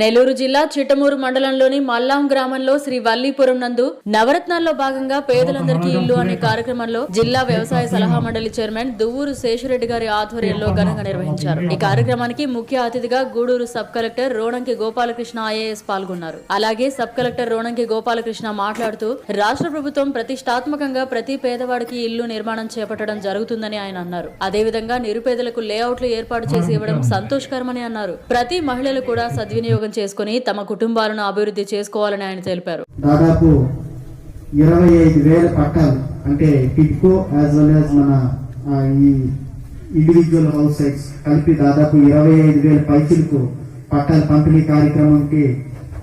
నెల్లూరు జిల్లా చిట్టమూరు మండలంలోని మల్లాం గ్రామంలో శ్రీ వల్లీపురం నందు నవరత్నాల్లో భాగంగా పేదలందరికీ ఇల్లు అనే కార్యక్రమంలో జిల్లా వ్యవసాయ సలహా మండలి చైర్మన్ దువ్వూరు శేషురెడ్డి గారి ఆధ్వర్యంలో ఘనంగా నిర్వహించారు. ఈ కార్యక్రమానికి ముఖ్య అతిథిగా Gudur sub collector Ronanki Gopalakrishna IAS పాల్గొన్నారు. అలాగే సబ్ కలెక్టర్ రోణంకి గోపాలకృష్ణ మాట్లాడుతూ రాష్ట్ర ప్రభుత్వం ప్రతిష్టాత్మకంగా ప్రతి పేదవాడికి ఇల్లు నిర్మాణం చేపట్టడం జరుగుతుందని ఆయన అన్నారు. అదేవిధంగా నిరుపేదలకు లేఅవుట్లు ఏర్పాటు చేసి ఇవ్వడం సంతోషకరమని అన్నారు. ప్రతి మహిళలు కూడా సద్వినియోగం చేసుకుని తమ కుటుంబాలను అభివృద్ధి చేసుకోవాలని ఆయన తెలిపారు. దాదాపు ఇరవై ఐదు వేల పట్టాలు అంటే టిడ్కో యాజ్ వెల్ యాజ్ మన ఈ ఇండివిజువల్ హౌస్ సైట్స్ కలిపి దాదాపు ఇరవై ఐదు వేల పైసలకు పట్టాల పంపిణీ కార్యక్రమంకి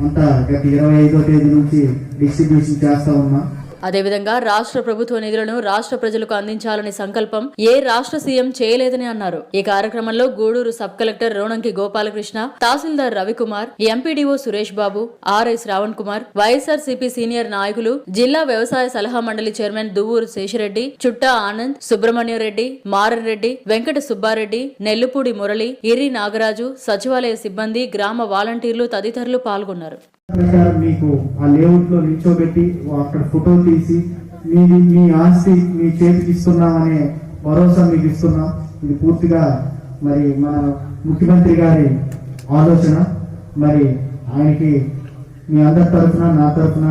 అంతా గత ఇరవై ఐదో తేదీ నుంచి డిస్ట్రిబ్యూషన్ చేస్తా ఉన్నాం. అదేవిధంగా రాష్ట్ర ప్రభుత్వ నిధులను రాష్ట్ర ప్రజలకు అందించాలని సంకల్పం ఏ రాష్ట్ర సీఎం చేయలేదని అన్నారు. ఈ కార్యక్రమంలో Gudur sub collector Ronanki Gopalakrishna tahsildar Ravikumar MPDO Suresh Babu RI Shravan Kumar YSR CP senior నాయకులు జిల్లా వ్యవసాయ సలహా మండలి చైర్మన్ దువ్వూరు శేషిరెడ్డి చుట్టా ఆనంద్ సుబ్రహ్మణ్యరెడ్డి రెడ్డి మారన్ రెడ్డి వెంకట సుబ్బారెడ్డి నెల్లుపూడి మురళి ఇరి నాగరాజు సచివాలయ సిబ్బంది గ్రామ వాలంటీర్లు తదితరులు పాల్గొన్నారు. ప్రకారం మీకు ఆ లేఅవుట్లో నిల్చోబెట్టి అక్కడ ఫోటో తీసి మీ మీ ఆస్తి మీ చేతికి ఇస్తున్నామనే భరోసా మీకు ఇస్తున్నాం. ఇది పూర్తిగా మరి మన ముఖ్యమంత్రి గారి ఆలోచన. మరి ఆయనకి మీ అందరి తరఫున నా తరఫున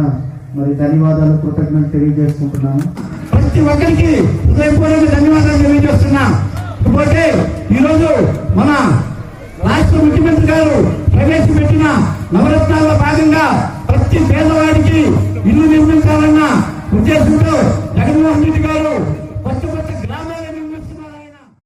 మరి ధన్యవాదాలు కృతజ్ఞతలు తెలియజేసుకుంటున్నాను. ప్రతి ఒక్కరికి హృదయపూర్వక ధన్యవాదాలు తెలియజేస్తున్నా. ఈరోజు ప్రతి పేదవాడికి ఇల్లు నిర్మించాలన్న ఉద్దేశంతో జగన్మోహన్ రెడ్డి గారు కొత్త కొత్త